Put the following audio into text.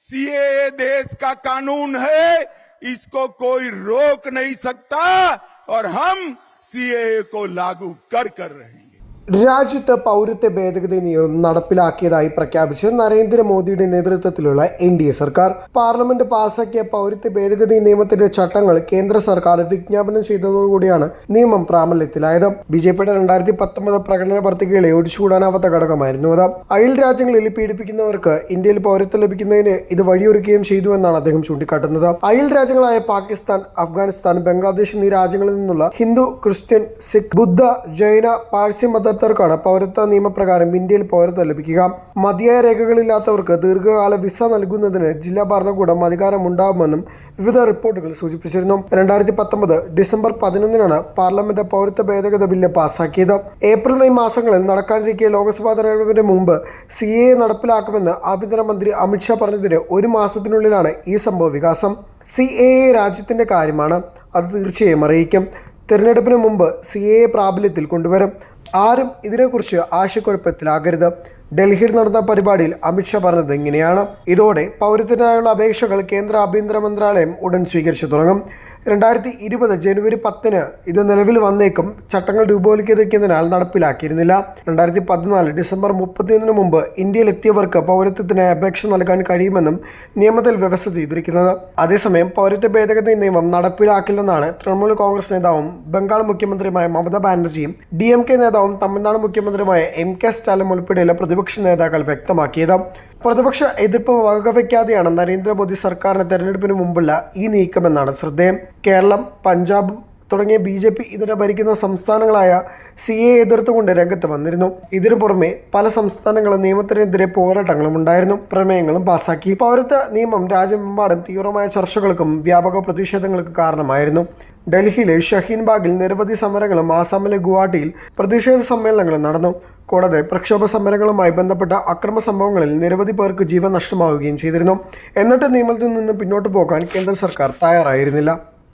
CA देश का कानून है, इसको कोई रोक नहीं सकता, और हम सीएए को लागू कर कर रहेंगे രാജ്യത്ത് പൗരത്വ ഭേദഗതി നിയമം നടപ്പിലാക്കിയതായി പ്രഖ്യാപിച്ച് നരേന്ദ്രമോദിയുടെ നേതൃത്വത്തിലുള്ള എൻ ഡി എ സർക്കാർ. പാർലമെന്റ് പാസാക്കിയ പൗരത്വ ഭേദഗതി നിയമത്തിന്റെ ചട്ടങ്ങൾ കേന്ദ്ര സർക്കാർ വിജ്ഞാപനം ചെയ്തതോടുകൂടിയാണ് നിയമം പ്രാബല്യത്തിലായത്. ബി ജെ പിയുടെ രണ്ടായിരത്തി പത്തൊമ്പത് പ്രകടന പത്രികയിലെ ഒഴിച്ചുകൂടാനാവാത്ത ഘടകമായിരുന്നു അത്. അയൽ രാജ്യങ്ങളിൽ പീഡിപ്പിക്കുന്നവർക്ക് ഇന്ത്യയിൽ പൗരത്വം ലഭിക്കുന്നതിന് ഇത് വഴിയൊരുക്കുകയും ചെയ്തു എന്നാണ് അദ്ദേഹം ചൂണ്ടിക്കാട്ടുന്നത്. അയൽ രാജ്യങ്ങളായ പാകിസ്ഥാൻ അഫ്ഗാനിസ്ഥാൻ ബംഗ്ലാദേശ് എന്നീ രാജ്യങ്ങളിൽ നിന്നുള്ള ഹിന്ദു ക്രിസ്ത്യൻ സിഖ് ബുദ്ധ ജൈന പാഴ്സി മതസ്ഥർക്കാണ് പൗരത്വ നിയമപ്രകാരം ഇന്ത്യയിൽ പൗരത്വം ലഭിക്കുക. മതിയായ രേഖകളില്ലാത്തവർക്ക് ദീർഘകാല വിസ നൽകുന്നതിന് ജില്ലാ ഭരണകൂടം അധികാരമുണ്ടാകുമെന്നും വിവിധ റിപ്പോർട്ടുകൾ സൂചിപ്പിച്ചിരുന്നു. രണ്ടായിരത്തി പത്തൊമ്പത് ഡിസംബർ പതിനൊന്നിനാണ് പാർലമെന്റ് പൗരത്വ ഭേദഗതി ബില്ല് പാസാക്കിയത്. ഏപ്രിൽ മെയ് മാസങ്ങളിൽ നടക്കാനിരിക്കെ ലോക്സഭാ തെരഞ്ഞെടുപ്പിന് മുമ്പ് സി എ നടപ്പിലാക്കുമെന്ന് ആഭ്യന്തരമന്ത്രി അമിത്ഷാ പറഞ്ഞതിന് ഒരു മാസത്തിനുള്ളിലാണ് ഈ സംഭവ വികാസം. സി എ രാജ്യത്തിന്റെ കാര്യമാണ് അത് തീർച്ചയായും അറിയിക്കും. തിരഞ്ഞെടുപ്പിന് മുമ്പ് സി എ പ്രാബല്യത്തിൽ കൊണ്ടുവരും. ആരും ഇതിനെക്കുറിച്ച് ആശയക്കുഴപ്പത്തിലാകരുത്. ഡൽഹിയിൽ നടന്ന പരിപാടിയിൽ അമിത്ഷാ പറഞ്ഞത് ഇങ്ങനെയാണ്. ഇതോടെ പൗരത്വത്തിനായുള്ള അപേക്ഷകൾ കേന്ദ്ര ആഭ്യന്തര മന്ത്രാലയം ഉടൻ സ്വീകരിച്ചു തുടങ്ങും. രണ്ടായിരത്തി ഇരുപത് ജനുവരി പത്തിന് ഇത് നിലവിൽ വന്നേക്കും. ചട്ടങ്ങൾ രൂപവൽക്കരിക്കുന്നതിനാൽ നടപ്പിലാക്കിയിരുന്നില്ല. രണ്ടായിരത്തി പതിനാല് ഡിസംബർ മുപ്പത്തിയൊന്നിന് മുമ്പ് ഇന്ത്യയിൽ എത്തിയവർക്ക് പൗരത്വത്തിനായി അപേക്ഷ നൽകാൻ കഴിയുമെന്നും നിയമത്തിൽ വ്യവസ്ഥ ചെയ്തിരിക്കുന്നത്. അതേസമയം പൗരത്വ ഭേദഗതി നിയമം നടപ്പിലാക്കില്ലെന്നാണ് തൃണമൂൽ കോൺഗ്രസ് നേതാവും ബംഗാൾ മുഖ്യമന്ത്രിയുമായ മമതാ ബാനർജിയും ഡി എം കെ നേതാവും തമിഴ്നാട് മുഖ്യമന്ത്രിയുമായ എം കെ സ്റ്റാലിൻ ഉൾപ്പെടെയുള്ള പ്രതിപക്ഷ നേതാക്കൾ വ്യക്തമാക്കിയത്. പ്രതിപക്ഷ എതിർപ്പ് വകവയ്ക്കാതെയാണ് നരേന്ദ്രമോദി സർക്കാരിന് തെരഞ്ഞെടുപ്പിന് മുമ്പുള്ള ഈ നീക്കമെന്നാണ് ശ്രദ്ധേയം. കേരളം പഞ്ചാബ് തുടങ്ങിയ ബി ജെ പി ഇതര ഭരിക്കുന്ന സംസ്ഥാനങ്ങളായ സി എ എതിർത്തുകൊണ്ട് രംഗത്ത് വന്നിരുന്നു. ഇതിനു പുറമെ പല സംസ്ഥാനങ്ങളും നിയമത്തിനെതിരെ പോരാട്ടങ്ങളും ഉണ്ടായിരുന്നു. പ്രമേയങ്ങളും പാസാക്കി. പൗരത്വ നിയമം രാജ്യമെമ്പാടും തീവ്രമായ ചർച്ചകൾക്കും വ്യാപക പ്രതിഷേധങ്ങൾക്കും കാരണമായിരുന്നു. ഡൽഹിയിലെ ഷഹീൻബാഗിൽ നിരവധി സമരങ്ങളും ആസാമിലെ ഗുവാഹട്ടിയിൽ പ്രതിഷേധ സമ്മേളനങ്ങളും നടന്നു. കൂടാതെ പ്രക്ഷോഭ സമരങ്ങളുമായി ബന്ധപ്പെട്ട അക്രമ സംഭവങ്ങളിൽ നിരവധി പേർക്ക് ജീവൻ നഷ്ടമാവുകയും ചെയ്തിരുന്നു. എന്നിട്ട് നിയമത്തിൽ നിന്ന് പിന്നോട്ട് പോകാൻ കേന്ദ്ര സർക്കാർ തയ്യാറായിരുന്നില്ല.